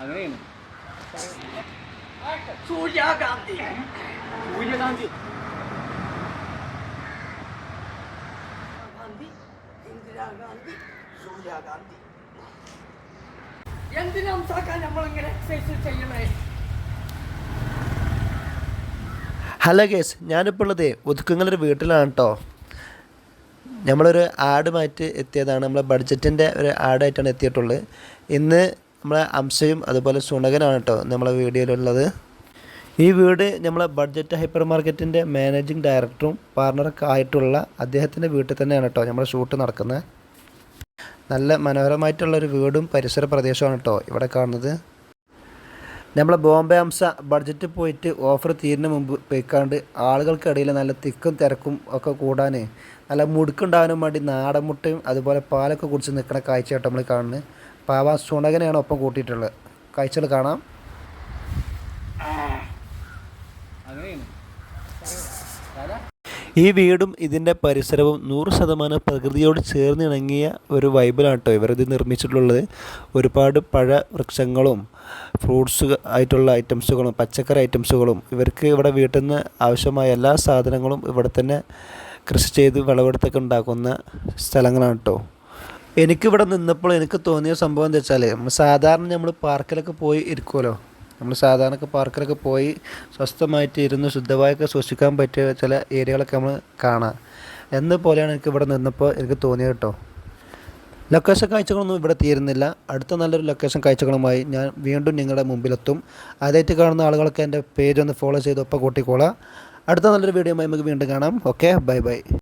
അങ്ങനെയാണ്. സൂര്യാകാന്തി സൂര്യകാന്തി ഗാന്ധി ഇന്ദിരാഗാന്ധി സൂര്യാഗാന്ധി. എന്തിനാ നമ്മളിങ്ങനെ എക്സസൈസ് ചെയ്യണേ? ഹലോ ഗേസ് ഞാനിപ്പോൾ ഉള്ളത് ഒതുക്കുങ്ങളൊരു വീട്ടിലാണ് കേട്ടോ നമ്മളൊരു മാറ്റി എത്തിയതാണ്. നമ്മളെ ബഡ്ജറ്റിന്റെ ഒരു ആഡായിട്ടാണ് എത്തിയിട്ടുള്ളത്. ഇന്ന് നമ്മളെ അംശയും അതുപോലെ സുണകനാണ് കേട്ടോ നമ്മളെ വീഡിയോയിലുള്ളത്. ഈ വീട് നമ്മളെ ബഡ്ജറ്റ് ഹൈപ്പർ മാർക്കറ്റിന്റെ മാനേജിങ് ഡയറക്ടറും പാർട്ണറൊക്കെ ആയിട്ടുള്ള അദ്ദേഹത്തിന്റെ വീട്ടിൽ തന്നെയാണ് കേട്ടോ നമ്മുടെ ഷൂട്ട് നടക്കുന്നത് നല്ല മനോഹരമായിട്ടുള്ളൊരു വീടും പരിസര പ്രദേശമാണ് കേട്ടോ ഇവിടെ കാണുന്നത്. നമ്മളെ ബോംബെ അംസ ബഡ്ജറ്റ് പോയിട്ട് ഓഫർ തീരുന്ന മുമ്പ് പോയിക്കാണ്ട് ആളുകൾക്കിടയിൽ നല്ല തിക്കും തിരക്കും ഒക്കെ കൂടാൻ നല്ല മുടുക്കുണ്ടാകാനും വേണ്ടി നാടൻ മുട്ടയും അതുപോലെ പാലൊക്കെ കുടിച്ച് നിൽക്കുന്ന കാഴ്ചയായിട്ട് നമ്മൾ കാണുന്നത് പാവ സുണകനെയാണ് ഒപ്പം കൂട്ടിയിട്ടുള്ളത്. കാഴ്ചകൾ കാണാം. ഈ വീടും ഇതിന്റെ പരിസരവും നൂറ് ശതമാനം പ്രകൃതിയോട് ചേർന്നിണങ്ങിയ ഒരു വൈബിലാണ് കേട്ടോ ഇവരിത് നിർമ്മിച്ചിട്ടുള്ളത്. ഒരുപാട് പഴ വൃക്ഷങ്ങളും ഫ്രൂട്ട്സ് ആയിട്ടുള്ള ഐറ്റംസുകളും പച്ചക്കറി ഐറ്റംസുകളും ഇവർക്ക് ഇവിടെ വീട്ടിൽ നിന്ന് ആവശ്യമായ എല്ലാ സാധനങ്ങളും ഇവിടെ തന്നെ കൃഷി ചെയ്ത് വിളവെടുത്തൊക്കെ ഉണ്ടാക്കുന്ന സ്ഥലങ്ങളാണ് കേട്ടോ എനിക്കിവിടെ നിന്നപ്പോൾ എനിക്ക് തോന്നിയ സംഭവം എന്താ വെച്ചാൽ നമ്മൾ സാധാരണ നമ്മൾ പാർക്കിലൊക്കെ പോയി ഇരിക്കുമല്ലോ നമ്മൾ സാധാരണ പാർക്കിലൊക്കെ പോയി സ്വസ്ഥമായിട്ട് ഇരുന്ന് ശുദ്ധമായൊക്കെ സൂക്ഷിക്കാൻ പറ്റിയ ചില ഏരിയകളൊക്കെ നമ്മൾ കാണാം. എന്ന പോലെയാണ് എനിക്ക് ഇവിടെ നിന്നപ്പോൾ എനിക്ക് തോന്നിയത് കേട്ടോ. ലൊക്കേഷൻ കാഴ്ചകളൊന്നും ഇവിടെ തീരുന്നില്ല. അടുത്ത നല്ലൊരു ലൊക്കേഷൻ കാഴ്ചകളുമായി ഞാൻ വീണ്ടും നിങ്ങളുടെ മുമ്പിലെത്തും. ആദ്യമായിട്ട് കാണുന്ന ആളുകളൊക്കെ എന്റെ പേജ് ഒന്ന് ഫോളോ ചെയ്ത് ഒപ്പം കൂട്ടിക്കോളാം. അടുത്ത നല്ലൊരു വീഡിയോയുമായി നമുക്ക് വീണ്ടും കാണാം. Okay bye bye.